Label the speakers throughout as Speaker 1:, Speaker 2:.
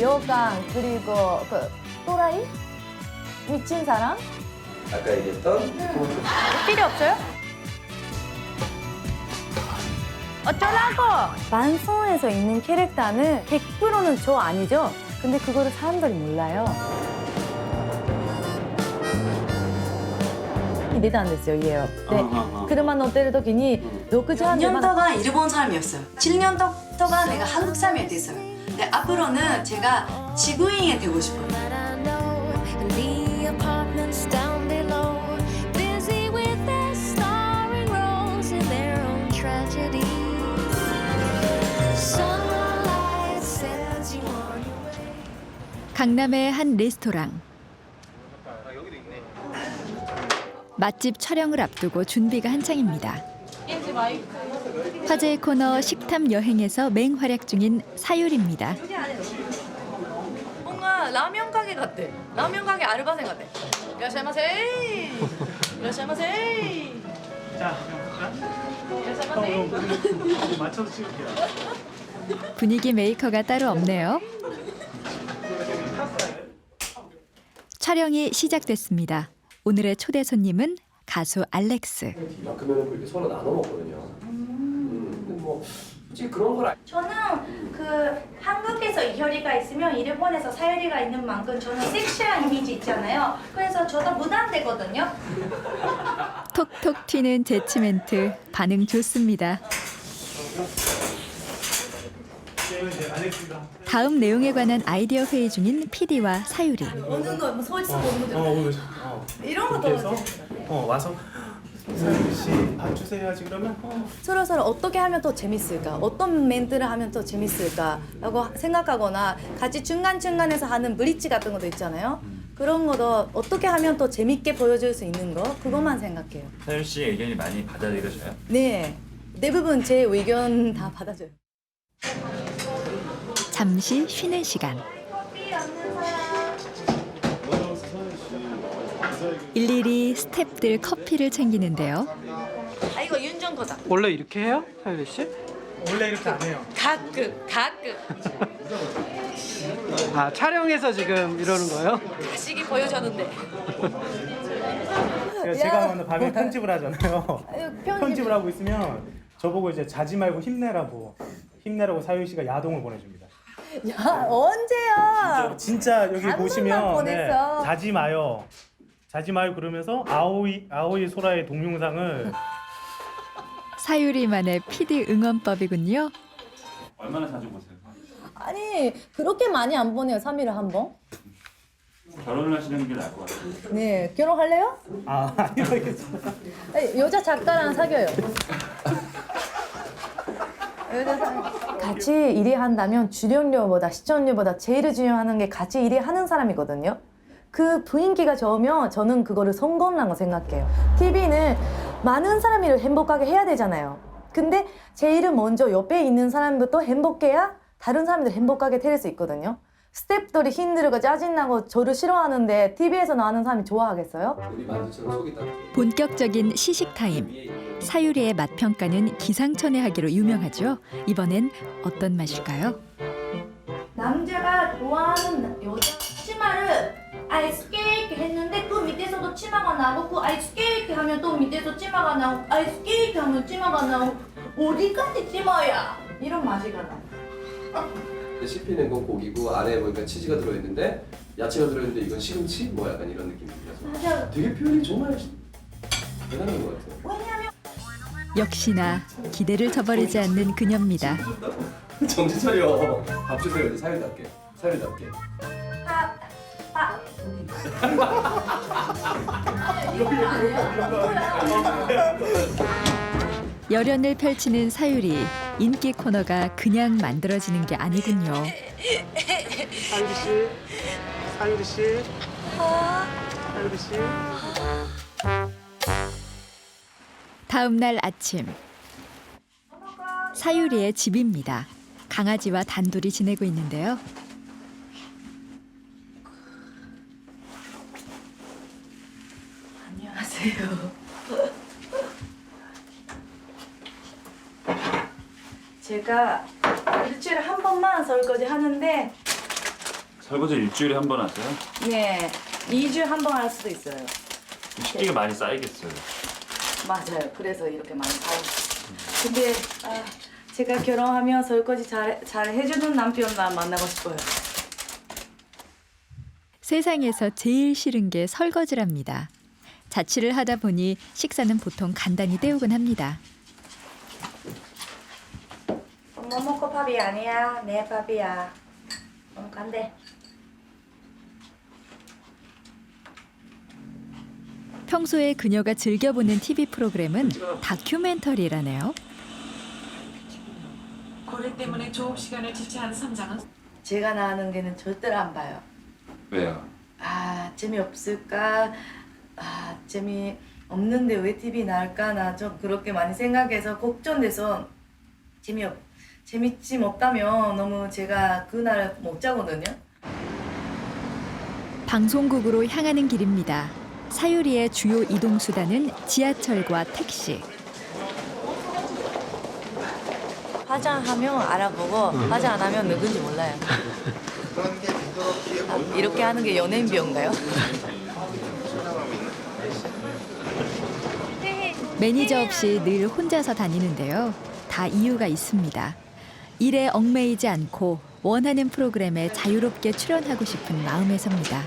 Speaker 1: 여강 그리고 그 또라이 미친 사람
Speaker 2: 아까 얘기했던 토마토
Speaker 1: 필요 없어요? 어쩌라고? 반성에서 있는 캐릭터는 100%는 저 아니죠? 근데 그거를 사람들이 몰라요. 이래도 안 됐어요, 이해요. 네. 그러면乗ってる時に6時半で
Speaker 3: 6년
Speaker 1: まだ
Speaker 3: 동안 일본 사람이었어요. 7년 동- 동안 내가 한국 사람이 됐어요. 근데 앞으로는 제가 지구인이 되고 싶어요.
Speaker 4: 강남의 한 레스토랑. 맛집 촬영을 앞두고 준비가 한창입니다. 화제의 코너 식탐 여행에서 맹활약 중인 사유리입니다.
Speaker 1: 뭔가 라면 가게 같대. 라면 가게 알바생 같대. 이라샤마세. 이라샤마세.
Speaker 5: 자,
Speaker 1: 이라샤마세.
Speaker 5: 맞춰서 찍을게요.
Speaker 4: 분위기 메이커가 따로 없네요. 촬영이 시작됐습니다. 오늘의 초대 손님은 가수 알렉스.
Speaker 2: 이만큼은 그렇게 서로 나눠 먹거든요. 뭐 솔직히 그런 걸 알-
Speaker 6: 저는 그 한국에서 이효리가 있으면 일본에서 사유리가 있는 만큼 저는 섹시한 이미지 있잖아요. 그래서 저도 부담되거든요.
Speaker 4: 톡톡 튀는 재치 멘트 반응 좋습니다. 다음 내용에 관한 아이디어 회의 중인 PD와 사유리.
Speaker 1: 먹는 거, 뭐 소스 먹는
Speaker 5: 어, 오늘 어.
Speaker 1: 이런 것도
Speaker 5: 이렇게 해서 어 와서 사유리 씨밥 주세요 하지 그러면 어,
Speaker 1: 서로 서로 어떻게 하면 더 재밌을까? 어떤 멘트를 하면 더 재밌을까?라고 생각하거나 같이 중간 중간에서 하는 브릿지 같은 것도 있잖아요. 그런 것도 어떻게 하면 더 재밌게 보여줄 수 있는 거 그것만 생각해요.
Speaker 7: 사윤 씨 의견이 많이 받아들여져요?
Speaker 1: 네, 대부분 제 의견 다 받아줘요.
Speaker 4: 잠시 쉬는 시간. 일일이 스탭들 커피를 챙기는데요.
Speaker 1: 아 이거 윤정 거다.
Speaker 8: 원래 이렇게 해요? 사유리 씨?
Speaker 5: 원래 이렇게 안 해요.
Speaker 1: 가끔 가끔
Speaker 8: 아 촬영해서 지금 이러는 거예요?
Speaker 1: 가식이 보여줬는데.
Speaker 5: 제가, 제가 오늘 밤에 편집을 하잖아요.
Speaker 1: 편집.
Speaker 5: 편집을 하고 있으면 저보고 이제 자지 말고 힘내라고 힘내라고 사유리 씨가 야동을 보내줍니다.
Speaker 1: 야 언제야?
Speaker 5: 진짜 여기
Speaker 1: 한 번만
Speaker 5: 보시면 네,
Speaker 1: 보냈어.
Speaker 5: 자지 마요. 자지 마요 그러면서 아오이 아오이 소라의 동영상을
Speaker 4: 사유리만의 PD 응원법이군요.
Speaker 7: 얼마나 자주 보세요?
Speaker 1: 아니 그렇게 많이 안 보내요 3일에 한 번.
Speaker 7: 결혼을 하시는 게 나을 것 같아요.
Speaker 1: 네 결혼할래요?
Speaker 5: 아 아니겠습니다.
Speaker 1: 아니, 여자 작가랑 사귀어요. 여자 사... 같이 일해한다면 출연료보다 시청료보다 제일 중요한 게 같이 일하는 사람이거든요. 그 분위기가 좋으면 저는 그거를 성공이라고 생각해요. TV는 많은 사람이 행복하게 해야 되잖아요. 근데 제일 먼저 옆에 있는 사람부터 행복해야 다른 사람들 행복하게 될수 있거든요. 스태프들이 힘들고 짜증나고 저를 싫어하는데 TV에서 나오는 사람이 좋아하겠어요?
Speaker 4: 본격적인 시식 타임. 사유리의 맛 평가는 기상천외 하기로 유명하죠. 이번엔 어떤 맛일까요?
Speaker 6: 남자가 좋아하는 아이 스 케이크 했는데 그 밑에서도 치마가 나오고 그 아이 스 케이크 하면 또 밑에서 치마가 나오고 아이 스 케이크 하면 치마가 나오고 어디까지 치마야? 이런 맛이가 나.
Speaker 2: 씹히는 건 고기고 안에 보니까 치즈가 들어있는데 야채가 들어있는데 이건 시금치? 뭐 약간 이런 느낌이라서
Speaker 6: 맞아.
Speaker 2: 되게 표현이 정말 대단한 것 같아요.
Speaker 6: 왜냐면
Speaker 4: 역시나 기대를 저버리지 않는 그녀입니다.
Speaker 2: 정신 차려. 밥 주세요 이제 사유답게. 사유답게.
Speaker 4: 열연을 펼치는 사유리. 인기 코너가 그냥 만들어지는 게 아니군요.
Speaker 5: 사유리 씨, 사유리 씨, 사유리 씨.
Speaker 4: 다음 날 아침. 사유리의 집입니다. 강아지와 단둘이 지내고 있는데요.
Speaker 1: 안녕하세요. 제가 일주일에 한 번만 설거지 하는데
Speaker 7: 설거지 일주일에 한 번 하세요?
Speaker 1: 네, 2주에 한 번 할 수도 있어요.
Speaker 7: 식기가 많이 쌓이겠어요.
Speaker 1: 맞아요. 그래서 이렇게 많이 가요. 근데 아, 제가 결혼하면 설거지 잘, 잘 해주는 남편만 만나고 싶어요.
Speaker 4: 세상에서 제일 싫은 게 설거지랍니다. 자취를 하다 보니 식사는 보통 간단히 때우곤 합니다.
Speaker 6: 엄마 먹고 밥이 아니야. 내 밥이야. 어, 간대.
Speaker 4: 평소에 그녀가 즐겨보는 TV 프로그램은 다큐멘터리라네요.
Speaker 9: 고래 때문에 조업 시간을 지체한 선장은
Speaker 1: 제가 나가는 게는 절대로 안 봐요.
Speaker 2: 왜요?
Speaker 1: 아 재미없을까? 아 재미 없는데 왜 TV 나올까? 나 좀 그렇게 많이 생각해서 걱정돼서 재미없 재밌지 못하면 너무 제가 그날 못 자거든요.
Speaker 4: 방송국으로 향하는 길입니다. 사유리의 주요 이동 수단은 지하철과 택시.
Speaker 1: 화장하면 알아보고 화장 안 하면 누군지 몰라요. 아, 이렇게 하는 게 연예인 비인가요?
Speaker 4: 매니저 없이 늘 혼자서 다니는데요. 다 이유가 있습니다. 일에 얽매이지 않고 원하는 프로그램에 자유롭게 출연하고 싶은 마음에서입니다.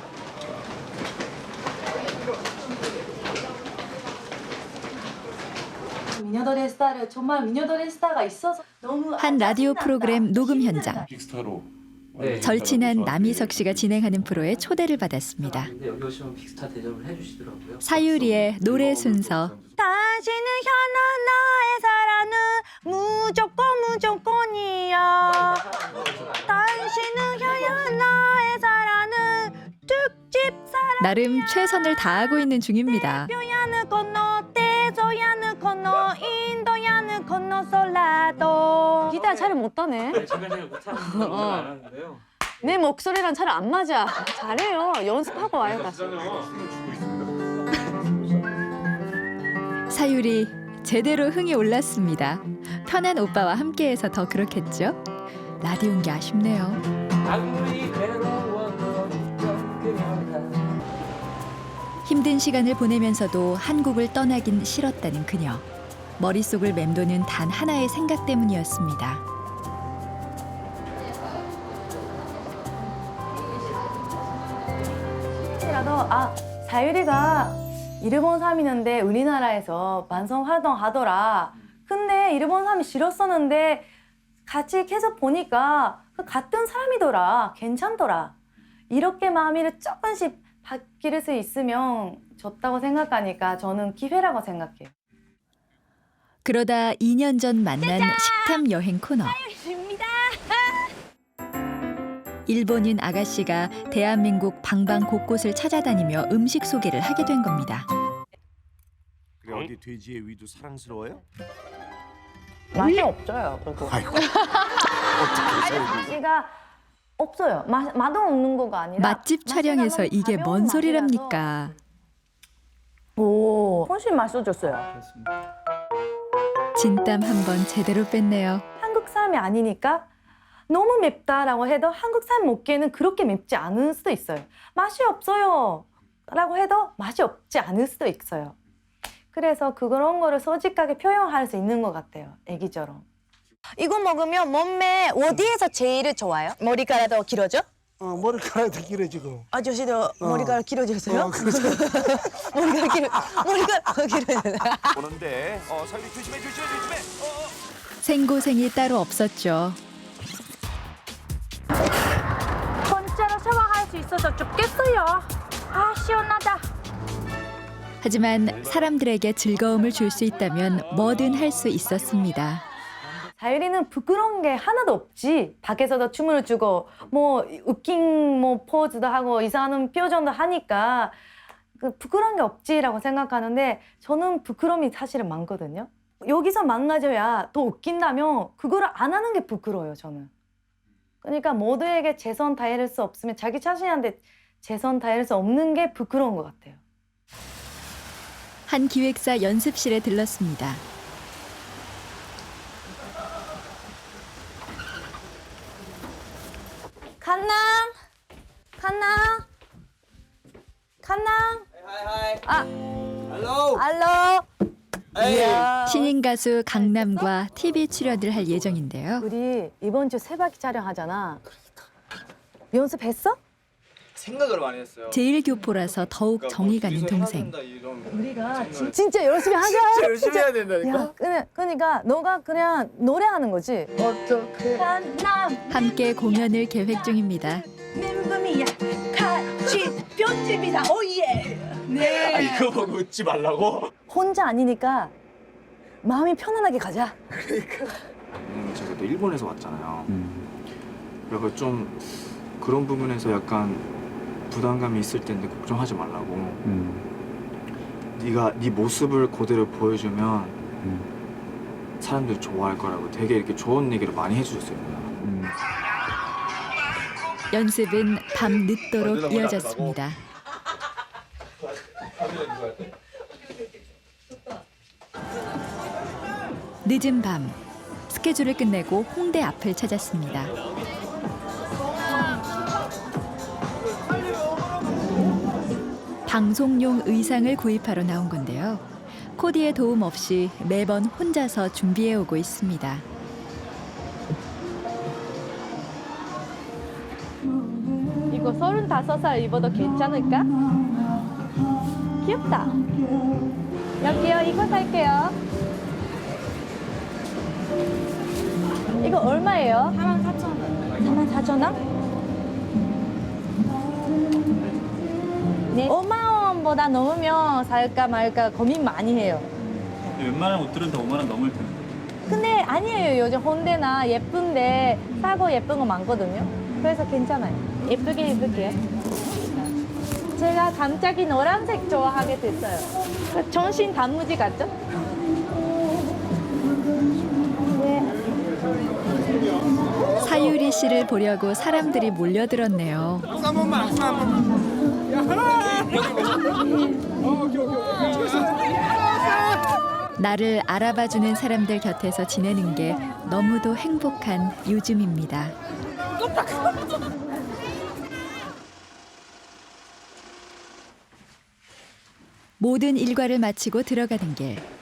Speaker 1: 미녀들의 스타를 정말 미녀들의 스타가 있어서 너무
Speaker 4: 한
Speaker 1: 아,
Speaker 4: 라디오. 프로그램 녹음. 현장.
Speaker 7: 빅스타로.
Speaker 2: 네.
Speaker 4: 절친한 남희석 씨가 진행하는 프로에 초대를 받았습니다.
Speaker 10: 근데 여기 오시면 빅스타 대접을 해주시더라고요.
Speaker 4: 사유리의 노래 순서.
Speaker 6: 당신은 향한 나의 사랑은 무조건 무조건이야. 당신은 향한 나의 사랑은 특집 사랑.
Speaker 4: 나름 최선을 다하고 있는 중입니다.
Speaker 6: 뼈야는 건너 대서야는 건너 인도야는 건너 솔라도
Speaker 11: 기타 잘 못하네.
Speaker 10: 제가 잘 못하는 건.
Speaker 11: 내 목소리랑 잘 안 맞아. 잘해요. 연습하고 와요 다시.
Speaker 4: 사유리 제대로 흥이 올랐습니다. 편한 오빠와 함께해서 더 그렇겠죠? 라디오인 게 아쉽네요.
Speaker 10: 아무리 괴로워도 그녀가
Speaker 4: 힘든 시간을 보내면서도 한국을 떠나긴 싫었다는 그녀. 머릿속을 맴도는 단 하나의 생각 때문이었습니다.
Speaker 1: 혹시라도 아 사유리가 일본 사람이는데 우리나라에서 반성 활동하더라. 근데 일본 사람이 싫었었는데 같이 계속 보니까 그 같은 사람이더라. 괜찮더라. 이렇게 마음이 조금씩 바뀔 수 있으면 좋다고 생각하니까 저는 기회라고 생각해요.
Speaker 4: 그러다 2년 전 만난 식탐 여행 코너. 일본인 아가씨가 대한민국 방방 곳곳을 찾아다니며 음식 소개를 하게 된 겁니다.
Speaker 12: 그래 어디 돼지의 위도 사랑스러워요?
Speaker 1: 맛이 없어요.
Speaker 12: 아이고 어떻게 살고
Speaker 1: 맛이가 없어요. 맛 맛은 없는 거가 아니라
Speaker 4: 맛집 촬영에서 이게
Speaker 1: 가벼운
Speaker 4: 뭔 소리랍니까?
Speaker 1: 오, 훨씬 맛있어졌어요.
Speaker 4: 진땀 한번 제대로 뺐네요.
Speaker 1: 한국 사람이 아니니까 너무 맵다라고 해도 한국 사람 먹기에는 그렇게 맵지 않을 수도 있어요. 맛이 없어요. 라고 해도 맛이 없지 않을 수도 있어요. 그래서 그런 거를 솔직하게 표현할 수 있는 것 같아요. 애기처럼.
Speaker 6: 이거 먹으면 몸매 어디에서 제일 좋아요? 머리카락 더 길어져?
Speaker 8: 어, 머리카락도 길어지고.
Speaker 6: 아저씨도 머리카락 길어졌어요?
Speaker 8: 어.
Speaker 6: 머리카락 길어 머리카락 더 길어졌어요.
Speaker 12: 보는데 어 살리 조심해 조심해 조심해 어, 어.
Speaker 4: 생고생이 따로 없었죠.
Speaker 6: 진짜로 샤워할 수 있어서 좋겠어요. 아 시원하다.
Speaker 4: 하지만 사람들에게 즐거움을 줄 수 있다면 뭐든 할 수 있었습니다.
Speaker 1: 자유리는 부끄러운 게 하나도 없지. 밖에서도 춤을 추고 뭐 웃긴 뭐 포즈도 하고 이상한 표정도 하니까 그 부끄러운 게 없지라고 생각하는데 저는 부끄러움이 사실은 많거든요. 여기서 망가져야 더 웃긴다면 그거를 안 하는 게 부끄러워요, 저는. 그러니까 모두에게 최선 다할 수 없으면 자기 자신한테 최선 다할 수 없는 게 부끄러운 것 같아요.
Speaker 4: 한 기획사 연습실에 들렀습니다.
Speaker 6: 간남
Speaker 1: 칸나? 칸나? 아,
Speaker 10: 헬로.
Speaker 1: 알로. 이야.
Speaker 4: 신인 가수 강남과 TV 출연을 할 예정인데요.
Speaker 1: 우리 이번 주 세 바퀴 촬영하잖아. 연습했어?
Speaker 10: 생각을 많이 했어요.
Speaker 4: 제일 교포라서 더욱 정이 가는 동생.
Speaker 1: 우리가 진- 진짜 열심히 하자.
Speaker 10: 진짜 열심히 해야 된다니까.
Speaker 1: 야, 그냥 그러니까 너가 그냥 노래하는 거지.
Speaker 10: 어떻게?
Speaker 6: 남
Speaker 4: 함께 공연을 계획 중입니다.
Speaker 6: 멤버미야 같이 편집이다 오예 네
Speaker 10: 아, 이거 보고 웃지 말라고?
Speaker 1: 혼자 아니니까 마음이 편안하게 가자.
Speaker 13: 음, 제가 또 일본에서 왔잖아요. 그래서 좀 그런 부분에서 약간 부담감이 있을 텐데 걱정하지 말라고. 네가 네 모습을 그대로 보여주면 사람들이 좋아할 거라고 되게 이렇게 좋은 얘기를 많이 해주셨어요.
Speaker 4: 연습은 밤 늦도록 이어졌습니다. 늦은 밤 스케줄을 끝내고 홍대 앞을 찾았습니다. 방송용 의상을 구입하러 나온 건데요. 코디의 도움 없이 매번 혼자서 준비해 오고 있습니다.
Speaker 1: 이거 서른다섯 살 입어도 괜찮을까? 귀엽다. 여기요, 이거 살게요. 이거 얼마예요? 4만 4천 원. 4만 4천 원? 네. 5만 원보다 넘으면 살까 말까 고민 많이 해요.
Speaker 7: 웬만한 옷들은 다 5만 원 넘을 텐데.
Speaker 1: 근데 아니에요. 요즘 혼대나 예쁜데 싸고 예쁜 거 많거든요. 그래서 괜찮아요. 예쁘게 입을게요. 제가 갑자기 노란색 좋아하게 됐어요. 그 전신 단무지 같죠?
Speaker 4: 사유리 씨를 보려고 사람들이 몰려들었네요.
Speaker 10: 번만.
Speaker 4: 나를 알아봐주는 사람들 곁에서 지내는 게 너무도 행복한 요즘입니다. 모든 일과를 마치고 들어가는 길.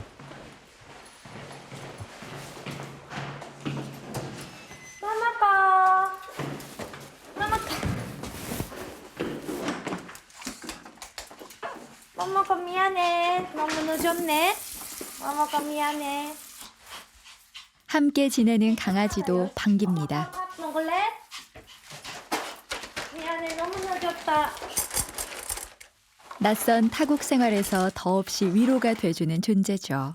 Speaker 6: 미안해 너무 늦었네 마마카 미안해
Speaker 4: 함께 지내는 강아지도 반깁니다.
Speaker 6: 밥 먹을래? 미안해 너무 늦었다
Speaker 4: 낯선 타국 생활에서 더없이 위로가 돼주는 존재죠.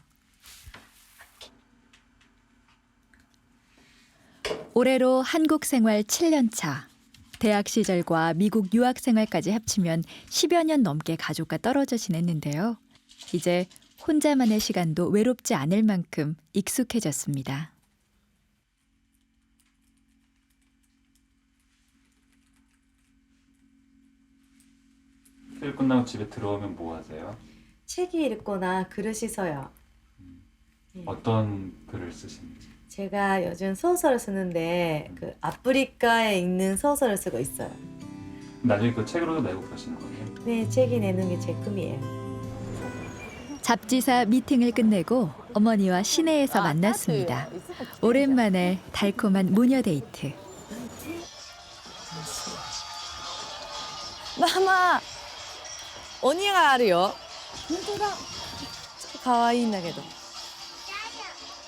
Speaker 4: 올해로 한국 생활 7년 차. 대학 시절과 미국 유학 생활까지 합치면 10여 년 넘게 가족과 떨어져 지냈는데요. 이제 혼자만의 시간도 외롭지 않을 만큼 익숙해졌습니다.
Speaker 7: 일 끝나고 집에 들어오면 뭐 하세요?
Speaker 1: 책이 읽거나 글을 씻어요.
Speaker 7: 어떤 글을 쓰시는지.
Speaker 1: 제가 요즘 소설을 쓰는데 그 아프리카에 있는 소설을 쓰고 있어요.
Speaker 7: 나중에 그 책으로도 내고 그러시는 거예요?
Speaker 1: 네, 책이 내는 게 제 꿈이에요.
Speaker 4: 잡지사 미팅을 끝내고 어머니와 시내에서 만났습니다. 오랜만에 달콤한 모녀 데이트.
Speaker 1: 마마, 언니가 알아요. 가와이인다게도.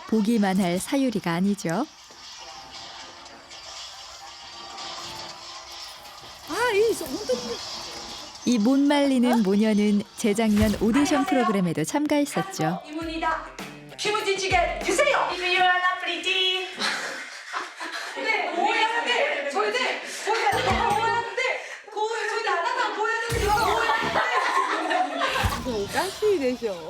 Speaker 4: 보기만 할 사유리가 아니죠. 이 못 말리는 모녀는 재작년 오디션 프로그램에도 참가했었죠.
Speaker 6: 이문이다. 김우진찌개 드세요. 유연한 프리티 네 오해하는데 저희들 저희들 오해하는데 저희들 안 한다고 오해하는데.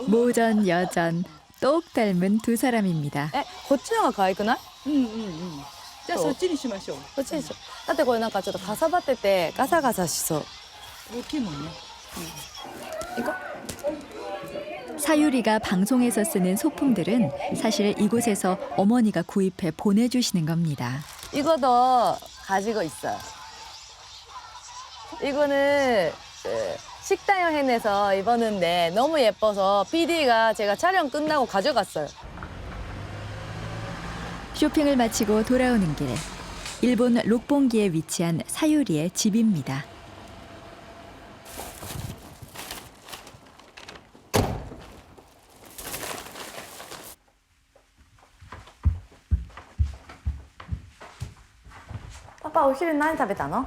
Speaker 4: 모전 여전 똑 닮은 두 사람입니다.
Speaker 1: え、こっちの方が可愛くない
Speaker 11: うんうんうん。じゃあそっちにしましょう。
Speaker 1: こっちでしょ。だってこれなんかちょっとかさばっててガサガサしそう。
Speaker 11: 大きいもんね。
Speaker 4: 사유리가 방송에서 쓰는 소품들은 사실 이곳에서 어머니가 구입해 보내주시는 겁니다.
Speaker 1: 이거도 가지고 있어요. 이거는 그 식당 여행에서 입었는데 너무 예뻐서 PD가 제가 촬영 끝나고 가져갔어요.
Speaker 4: 쇼핑을 마치고 돌아오는 길 일본 록봉기에 위치한 사유리의 집입니다.
Speaker 1: 아빠 오昼何食べたの?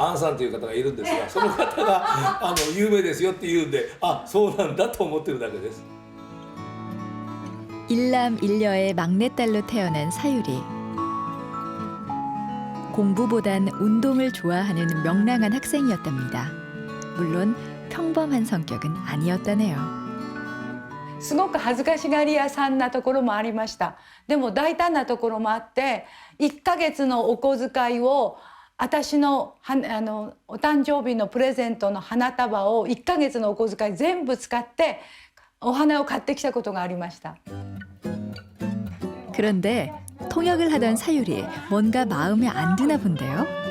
Speaker 10: アンさんという方がいるんですがその方があの有名ですよって言うんであそうなんだと思ってるだけです
Speaker 4: 일남일녀의 막내딸로 태어난 사유리. 공부보단 운동을 좋아하는 명랑한 학생이었답니다. 물론 평범한 성격은 아니었다네요.
Speaker 9: すごく恥ずかしがり屋さんなところもありましたでも大胆なところもあって1ヶ月のお小遣いを 私のはあのお誕生日のプレゼントの花束を1ヶ月のお小遣い全部使ってお花を買ってきたことがありました
Speaker 4: 그런데 통역을 하던 사유리 뭔가 마음에 안 드나 본데요.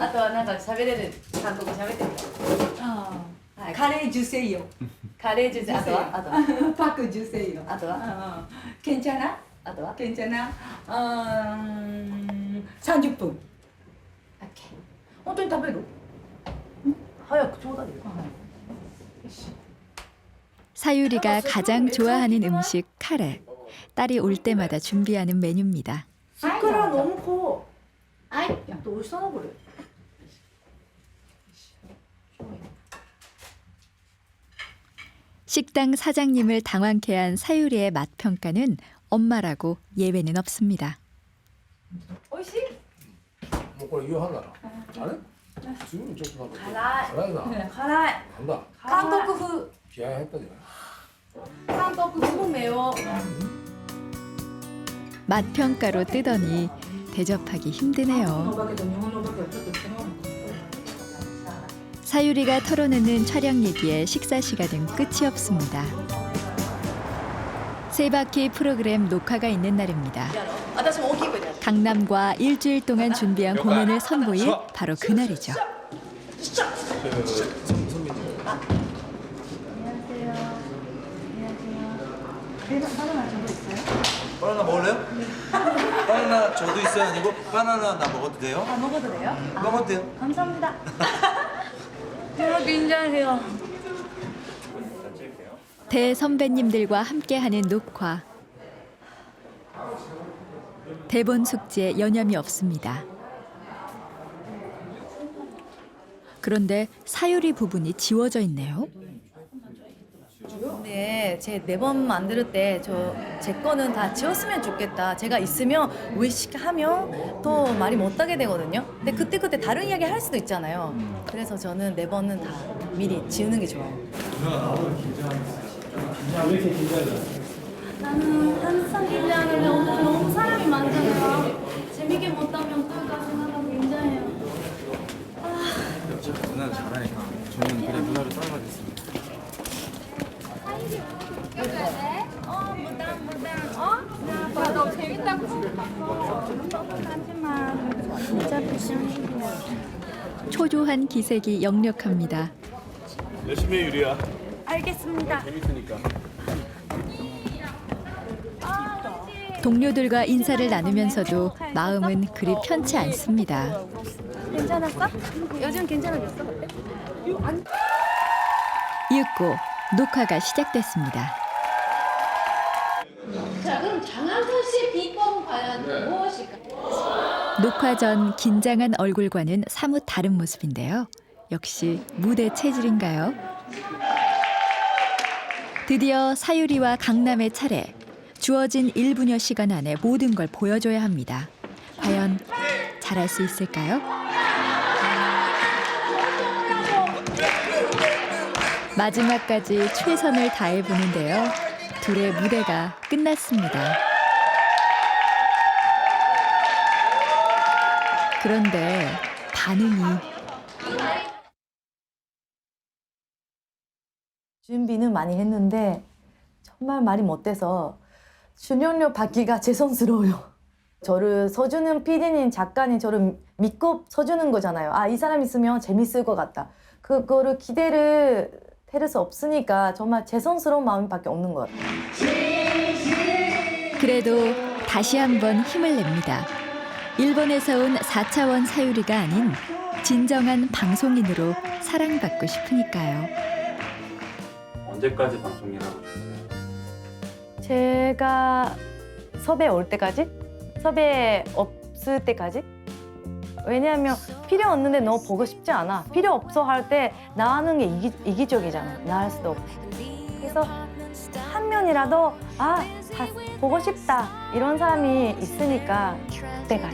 Speaker 1: あとはなんか喋れる韓国語喋ってるはい
Speaker 9: カレー受精よ
Speaker 1: カレージュースあとはあとは
Speaker 9: パク受精よ
Speaker 1: あとは
Speaker 9: けんちゃな
Speaker 1: あとは
Speaker 9: けんちゃなうん30分本当に食べる
Speaker 1: 早くちょうだいよ
Speaker 4: 사유리가 가장 좋아하는 음식 카레. 딸이 올 때마다 준비하는 메뉴입니다.
Speaker 1: 숟가락 너무 커 아이 또 어디서 나 그래
Speaker 4: 식당 사장님을 당황케 한 사유리의 맛 평가는 엄마라고 예외는 없습니다.
Speaker 1: おいしい
Speaker 10: もうこれ夕飯だなあれすぐにちょっと待って
Speaker 1: 辛い
Speaker 10: 辛いな
Speaker 1: 辛い
Speaker 10: なんだ
Speaker 1: 韓国風
Speaker 10: 気合入ったんじゃない
Speaker 1: 韓国風매워
Speaker 4: 맛 평가로 뜨더니 대접하기 힘드네요.
Speaker 9: だけど日本のお化けはちょっと違うのか
Speaker 4: 사유리가 털어내는 촬영 얘기에 식사 시간은 끝이 없습니다. 세 바퀴 프로그램 녹화가 있는 날입니다. 강남과 일주일 동안 준비한 공연을 선보일 바로 그날이죠.
Speaker 14: 바나나 먹을래요? 바나나 저도 있어요 아니고 바나나 나 먹어도 돼요?
Speaker 1: 아, 먹어도 돼요?
Speaker 14: 먹어도 돼요?
Speaker 1: 아, 감사합니다. 정말 긴장해요
Speaker 4: 대선배님들과 함께하는 녹화. 대본 숙지에 여념이 없습니다. 그런데 사유리 부분이 지워져 있네요.
Speaker 1: 근데 제 네 번 만들 때저 제 거는 다 지웠으면 좋겠다. 제가 있으면 의식하면 또 말이 못하게 되거든요. 근데 그때 그때 다른 이야기 할 수도 있잖아요. 그래서 저는 네 번은 다 미리 지우는 게 좋아요.
Speaker 5: 왜 이렇게 긴장해?
Speaker 6: 나는 항상 긴장해. 너무 너무 사람이 많잖아요. 재밌게 못하면 그가 생각하고 긴장해요.
Speaker 13: 누나는 잘하니까 저는 그냥 누나를 따라가겠습니다.
Speaker 6: 어, 무당, 무당. 어? 나 너 재밌다고 하지마. 진짜 조심해.
Speaker 4: 초조한 기색이 역력합니다.
Speaker 10: 열심히 해 유리야
Speaker 6: 알겠습니다.
Speaker 10: 재밌으니까
Speaker 4: 동료들과 인사를 나누면서도 마음은 그리 편치 않습니다.
Speaker 6: 괜찮았어? 요즘 괜찮아졌어?
Speaker 4: 이윽고 녹화가 시작됐습니다. 녹화 전 긴장한 얼굴과는 사뭇 다른 모습인데요. 역시 무대 체질인가요? 드디어 사유리와 강남의 차례. 주어진 1분여 시간 안에 모든 걸 보여줘야 합니다. 과연 잘할 수 있을까요? 마지막까지 최선을 다해 보는데요. 둘의 무대가 끝났습니다. 그런데 반응이
Speaker 1: 준비는 많이 했는데 정말 말이 못돼서 출연료 받기가 죄송스러워요. 저를 서주는 PD님, 작가님 저를 믿고 서주는 거잖아요. 아, 이 사람 있으면 재밌을 것 같다. 그거를 기대를 해를 수 없으니까 정말 죄송스러운 마음밖에 없는 것 같아요.
Speaker 4: 그래도 다시 한번 힘을 냅니다. 일본에서 온 4차원 사유리가 아닌 진정한 방송인으로 사랑받고 싶으니까요.
Speaker 7: 언제까지 방송일 하고 싶어요?
Speaker 1: 제가 섭외 올 때까지? 섭외 없을 때까지? 왜냐하면 필요 없는데 너무 보고 싶지 않아. 필요 없어 할 때 나하는 게 이기, 이기적이잖아. 나할 수도 없고. 그래서 1년이라도 아, 보고 싶다 이런 사람이 있으니까
Speaker 15: 그때가